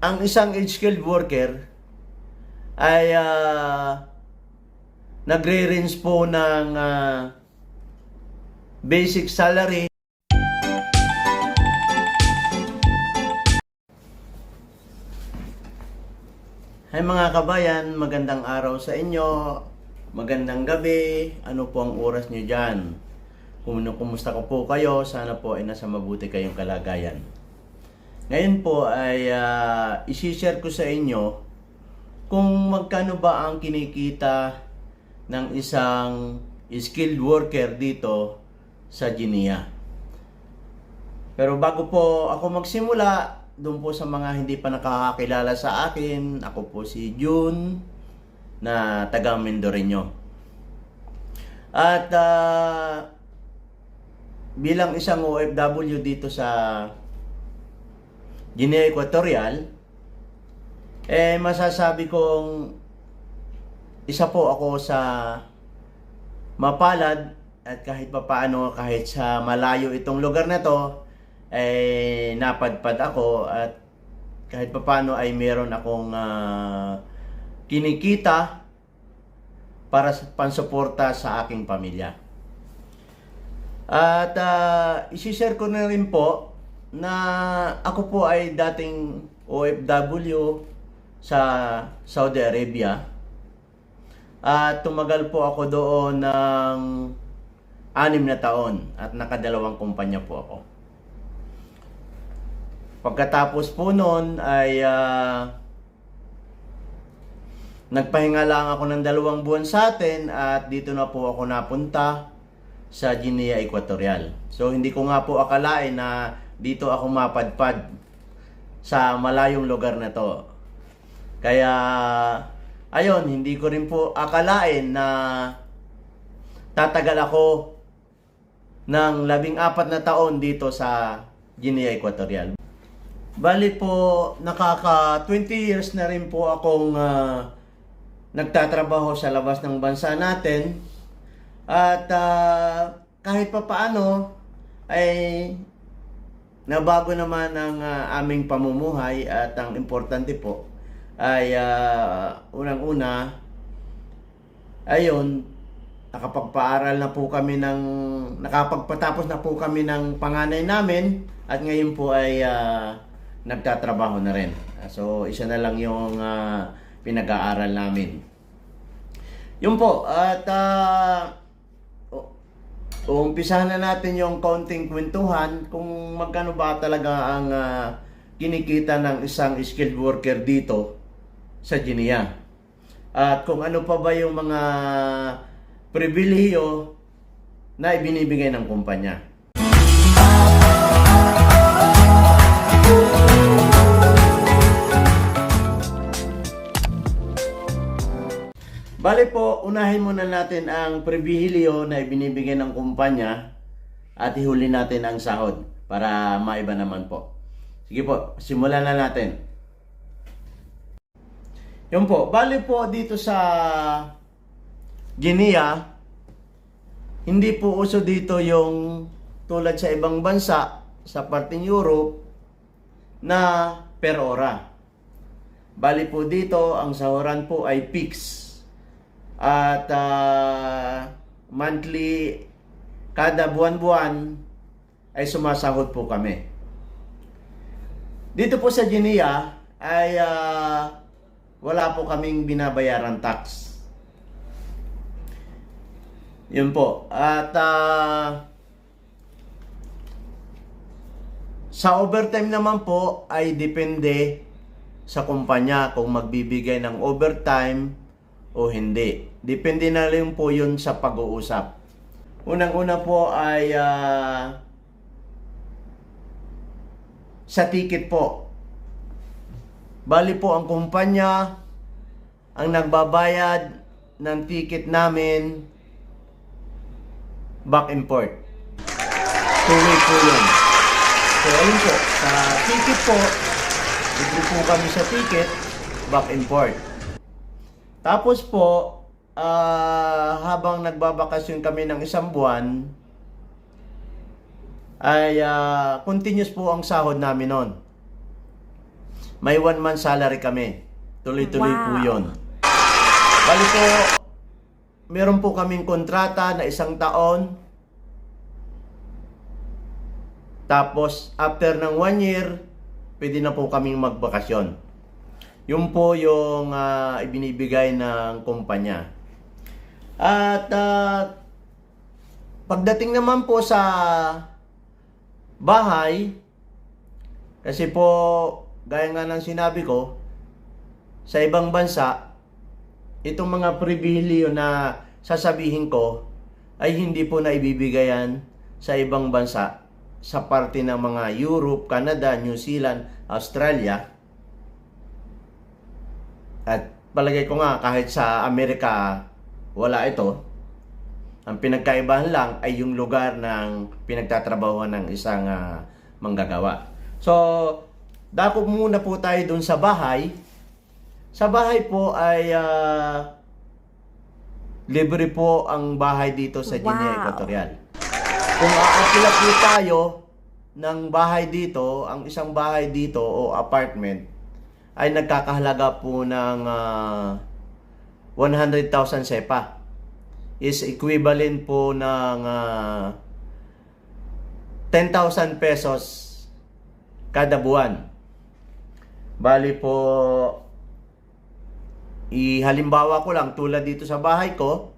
ang isang skilled worker ay ah, nagre-range po ng ah, basic salary Hi mga kabayan, magandang araw sa inyo. Magandang gabi. Ano po ang oras dyan? Kung kumusta ko po kayo, sana po ay nasa mabuti kayong kalagayan. Ngayon po ay uh, isi-share ko sa inyo kung magkano ba ang kinikita ng isang skilled worker dito sa Ginia. Pero bago po ako magsimula, doon po sa mga hindi pa nakakakilala sa akin, ako po si June na taga Mindoreño. At ah, bilang isang OFW dito sa Guinea Equatorial, eh masasabi kong isa po ako sa mapalad at kahit papaano kahit sa malayo itong lugar na to ay napadpad ako at kahit papaano ay meron akong ah, kinikita para sa pansuporta sa aking pamilya. At uh, isishare ko na rin po na ako po ay dating OFW sa Saudi Arabia. At tumagal po ako doon ng anim na taon at nakadalawang kumpanya po ako. Pagkatapos po noon ay ah, nagpahinga lang ako ng dalawang buwan sa atin at dito na po ako napunta sa Guinea Equatorial. So hindi ko nga po akalain na dito ako mapadpad sa malayong lugar na to. Kaya ayon, hindi ko rin po akalain na tatagal ako ng labing apat na taon dito sa Guinea Equatorial. Bali po, nakaka 20 years na rin po akong ah, nagtatrabaho sa labas ng bansa natin. At ah, kahit pa paano ay nabago naman ang ah, aming pamumuhay at ang importante po ay ah, unang-una ayun nakapagpaaral na po kami ng nakapagpatapos na po kami ng panganay namin at ngayon po ay ah, nagtatrabaho na rin. So isa na lang yung ah, pinag-aaral namin. Yun po at uh, umpisahan na natin yung counting kwentuhan kung magkano ba talaga ang ah, kinikita ng isang skilled worker dito sa Ginia. At kung ano pa ba yung mga pribilehiyo na ibinibigay ng kumpanya. Bale po, unahin muna natin ang pribilehiyo na ibinibigay ng kumpanya at ihuli natin ang sahod para maiba naman po. Sige po, simulan na natin. Yun po, bali po dito sa Guinea, hindi po uso dito yung tulad sa ibang bansa, sa parting Europe, na per ora. Bali po dito, ang sahuran po ay fix. At ah, monthly, kada buwan-buwan, ay sumasahod po kami. Dito po sa Guinea, ay ah, wala po kaming binabayaran tax. Yun po. At ah, sa overtime naman po ay depende sa kumpanya kung magbibigay ng overtime o hindi. Depende na rin po yun sa pag-uusap. Unang-una po ay ah, sa ticket po. Bali po ang kumpanya ang nagbabayad ng ticket namin back import. Two-way po yun. So, ayun po. Sa ticket po, libre po kami sa ticket, back import. Tapos po, ah, habang nagbabakasyon kami ng isang buwan, ay ah, continuous po ang sahod namin noon. May one month salary kami. Tuloy-tuloy po Wow. yun. Bali po, meron po kaming kontrata na isang taon. Tapos, after ng one year, pwede na po kaming magbakasyon. Yun po yung ah, ibinibigay ng kumpanya. At ah, pagdating naman po sa bahay, kasi po, gaya nga ng sinabi ko, sa ibang bansa, itong mga pribileyo na sasabihin ko ay hindi po na ibibigayan sa ibang bansa sa parte ng mga Europe, Canada, New Zealand, Australia. At palagay ko nga kahit sa Amerika wala ito. Ang pinagkaibahan lang ay yung lugar ng pinagtatrabahuan ng isang ah, manggagawa. So, dako muna po tayo dun sa bahay. Sa bahay po ay ah, libre po ang bahay dito sa Guinea Wow. Equatorial. Kung aakila po tayo ng bahay dito, ang isang bahay dito o apartment ay nagkakahalaga po ng ah, 100,000 sepa. Is equivalent po ng ah, 10,000 pesos kada buwan. Bali po, ihalimbawa ko lang tulad dito sa bahay ko,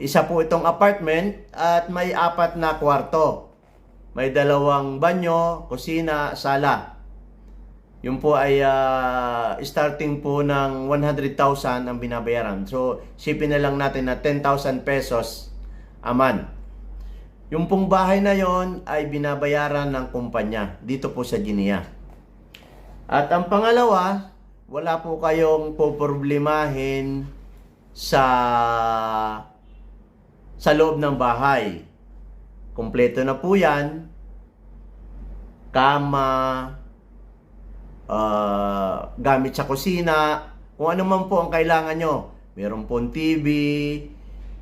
isa po itong apartment at may apat na kwarto. May dalawang banyo, kusina, sala. Yun po ay ah, starting po ng 100,000 ang binabayaran. So, sipin na lang natin na 10,000 pesos a month. Yung pong bahay na yon ay binabayaran ng kumpanya dito po sa Ginia. At ang pangalawa, wala po kayong poproblemahin sa sa loob ng bahay. Kompleto na po yan. Kama, ah, gamit sa kusina, kung ano man po ang kailangan nyo. Meron pong TV,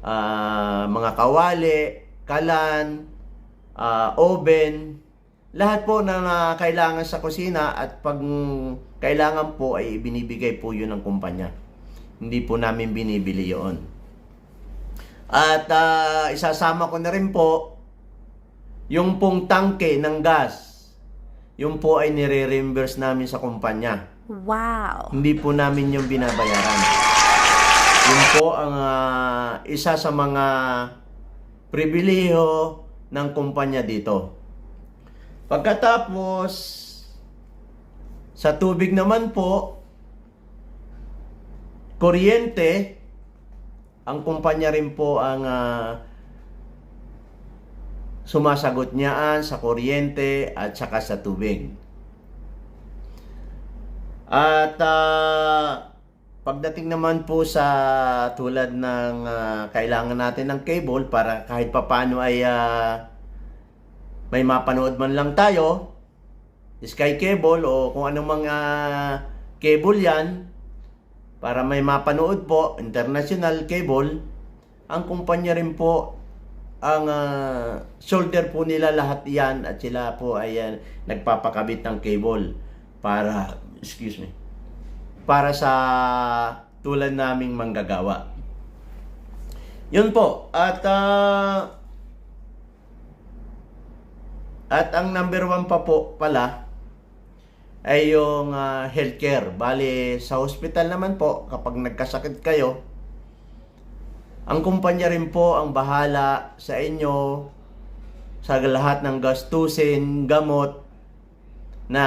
ah, mga kawali, kalan, ah, oven, lahat po na na kailangan sa kusina at pag kailangan po ay binibigay po yun ng kumpanya. Hindi po namin binibili yon. At ah, isasama ko na rin po yung pong tangke ng gas. Yung po ay nire-reimburse namin sa kumpanya. Wow. Hindi po namin yung binabayaran. Yun po ang ah, isa sa mga pribileho ng kumpanya dito. Pagkatapos, sa tubig naman po, kuryente, ang kumpanya rin po ang ah, sumasagot niyaan sa kuryente at saka sa tubig. At ah, pagdating naman po sa tulad ng ah, kailangan natin ng cable para kahit papano ay ah, may mapanood man lang tayo, Sky Cable o kung anong mga cable yan, para may mapanood po, international cable, ang kumpanya rin po ang ah, shoulder po nila lahat yan at sila po ay ah, nagpapakabit ng cable para, excuse me, para sa tulad naming manggagawa. Yun po. At ah, at ang number one pa po pala ay yung ah, healthcare. Bali, sa hospital naman po, kapag nagkasakit kayo, ang kumpanya rin po ang bahala sa inyo sa lahat ng gastusin, gamot na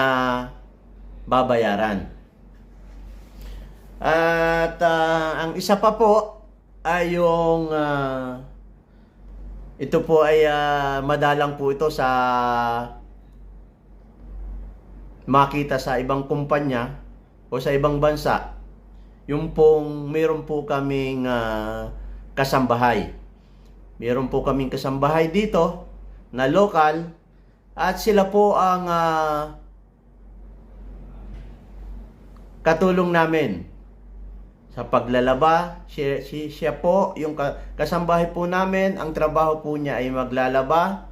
babayaran. At ah, ang isa pa po ay yung ah, ito po ay ah, madalang po ito sa makita sa ibang kumpanya o sa ibang bansa. Yung pong meron po kaming ah, kasambahay. Meron po kaming kasambahay dito na lokal at sila po ang ah, katulong namin sa paglalaba. Siya, si- siya po, yung ka- kasambahay po namin, ang trabaho po niya ay maglalaba,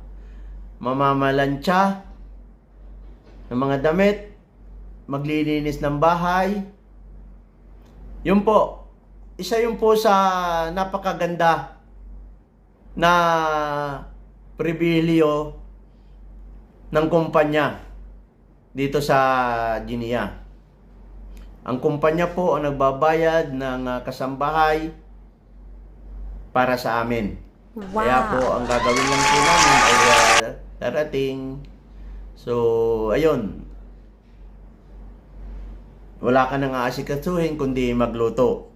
mamamalansya ng mga damit, maglilinis ng bahay. Yun po, isa yun po sa napakaganda na pribilyo ng kumpanya dito sa Ginia. Ang kumpanya po ang nagbabayad ng ah, kasambahay para sa amin. Wow. Kaya po ang gagawin lang po namin ay ah, darating. So, ayun. Wala ka nang aasikasuhin kundi magluto.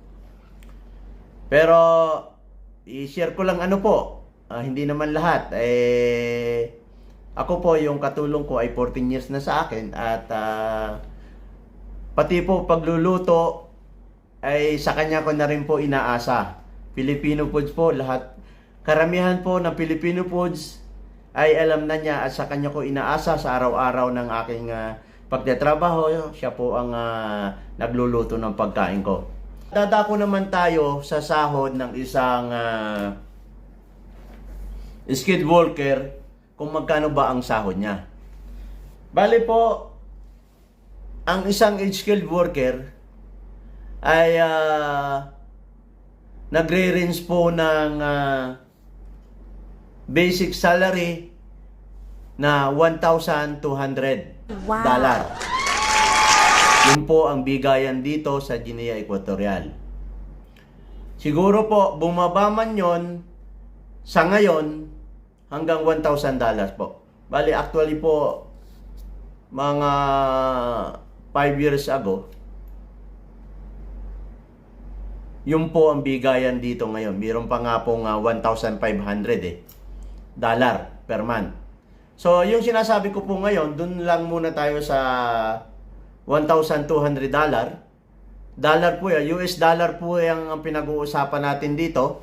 Pero, i-share ko lang ano po. ah, hindi naman lahat. Eh, ako po, yung katulong ko ay 14 years na sa akin. At ah, pati po pagluluto ay sa kanya ko na rin po inaasa. Filipino foods po, lahat. Karamihan po ng Filipino foods ay alam na niya at sa kanya ko inaasa sa araw-araw ng aking ah, pagtatrabaho. Siya po ang ah, nagluluto ng pagkain ko. Dadako naman tayo sa sahod ng isang ah, skilled worker kung magkano ba ang sahod niya. Bali po, ang isang skilled worker ay ah, nagre-range po ng ah, basic salary na 1,200 Wow. dollar. Yun po ang bigayan dito sa Guinea Equatorial. Siguro po, bumaba man yon sa ngayon hanggang 1,000 dollars po. Bali, actually po, mga 5 years ago, yun po ang bigayan dito ngayon. Meron pa nga pong ah, 1,500 eh, dollar per month. So, yung sinasabi ko po ngayon, dun lang muna tayo sa 1,200 dollar. Dollar po yan, US dollar po yung ang pinag-uusapan natin dito.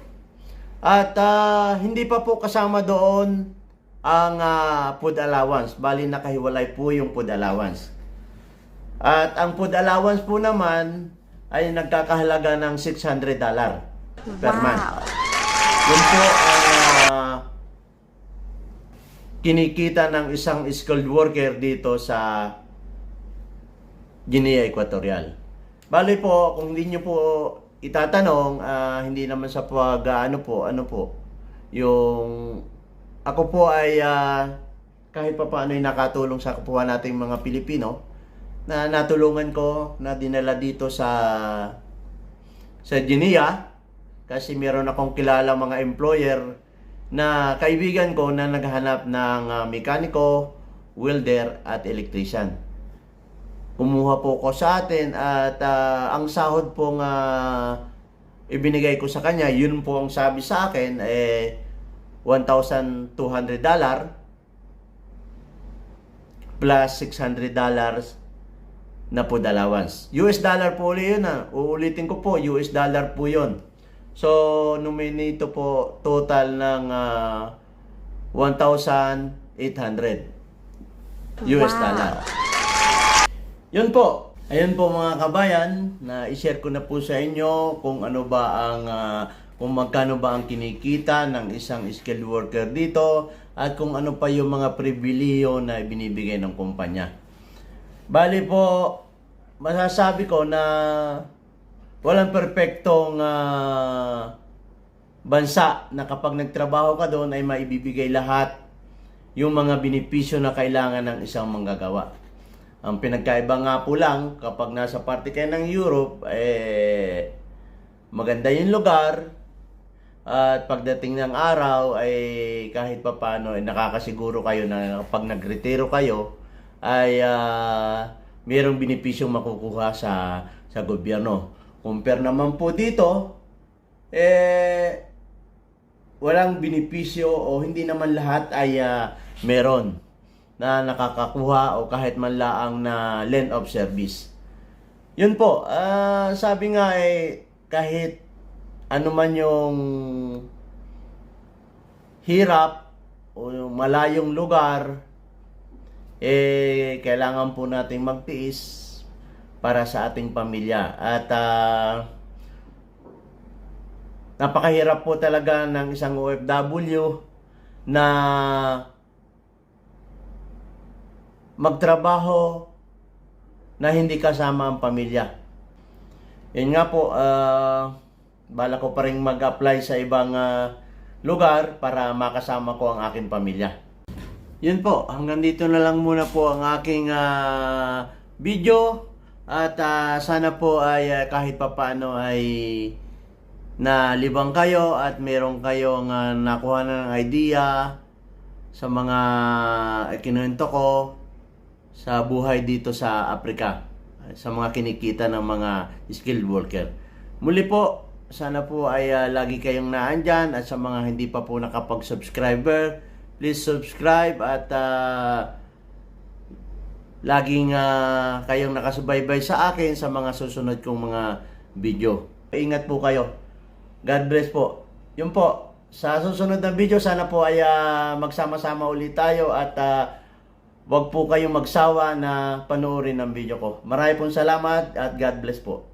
At ah, hindi pa po kasama doon ang ah, food allowance. Bali nakahiwalay po yung food allowance. At ang food allowance po naman ay nagkakahalaga ng 600 dollar per month. Wow. Yun po ang ah, kinikita ng isang skilled worker dito sa Guinea Equatorial. Bali po, kung hindi nyo po itatanong, ah, hindi naman sa pag, ah, ano po, ano po, yung, ako po ay ah, kahit pa paano ay nakatulong sa kapwa nating mga Pilipino, na natulungan ko na dinala dito sa sa Guinea kasi meron akong kilala mga employer na kaibigan ko na naghahanap ng ah, mekaniko, welder at electrician. Kumuha po ko sa atin at ah, ang sahod pong ah, ibinigay ko sa kanya, yun po ang sabi sa akin eh 1,200 dollar plus 600 dollars na food allowance. US dollar po ulit yun ha. Uulitin ko po, US dollar po yun. So, nominito po total ng ah, 1,800 US Wow. dollar. Yun po. Ayun po mga kabayan, na i-share ko na po sa inyo kung ano ba ang ah, kung magkano ba ang kinikita ng isang skilled worker dito at kung ano pa yung mga pribiliyo na binibigay ng kumpanya. Bali po, masasabi ko na walang perpektong ah, bansa na kapag nagtrabaho ka doon ay maibibigay lahat yung mga benepisyo na kailangan ng isang manggagawa. Ang pinagkaiba nga po lang, kapag nasa parte kayo ng Europe, eh, maganda yung lugar, at pagdating ng araw, ay kahit pa paano, ay nakakasiguro kayo na pag nagretiro kayo, ay ah, mayroong benepisyong makukuha sa, sa gobyerno. Compare naman po dito, eh, walang benepisyo o hindi naman lahat ay ah, meron na nakakakuha o kahit man laang na length of service. Yun po, ah, sabi nga eh, kahit ano man yung hirap o yung malayong lugar, eh, kailangan po nating magtiis para sa ating pamilya. At ah, napakahirap po talaga ng isang OFW na magtrabaho na hindi kasama ang pamilya. Yun nga po, ah, bala ko pa rin mag-apply sa ibang ah, lugar para makasama ko ang aking pamilya. Yun po, hanggang dito na lang muna po ang aking ah, video at ah, sana po ay ah, kahit papaano ay na libang kayo at meron kayong ah, nakuha na ng idea sa mga kinuwento ko sa buhay dito sa Africa sa mga kinikita ng mga skilled worker. Muli po, sana po ay ah, lagi kayong naandyan at sa mga hindi pa po nakapag-subscriber, please subscribe at ah, laging ah, kayong nakasubaybay sa akin sa mga susunod kong mga video. Ingat po kayo. God bless po. Yun po, sa susunod na video, sana po ay ah, magsama-sama ulit tayo at ah, wag po kayong magsawa na panoorin ang video ko. Marami pong salamat at God bless po.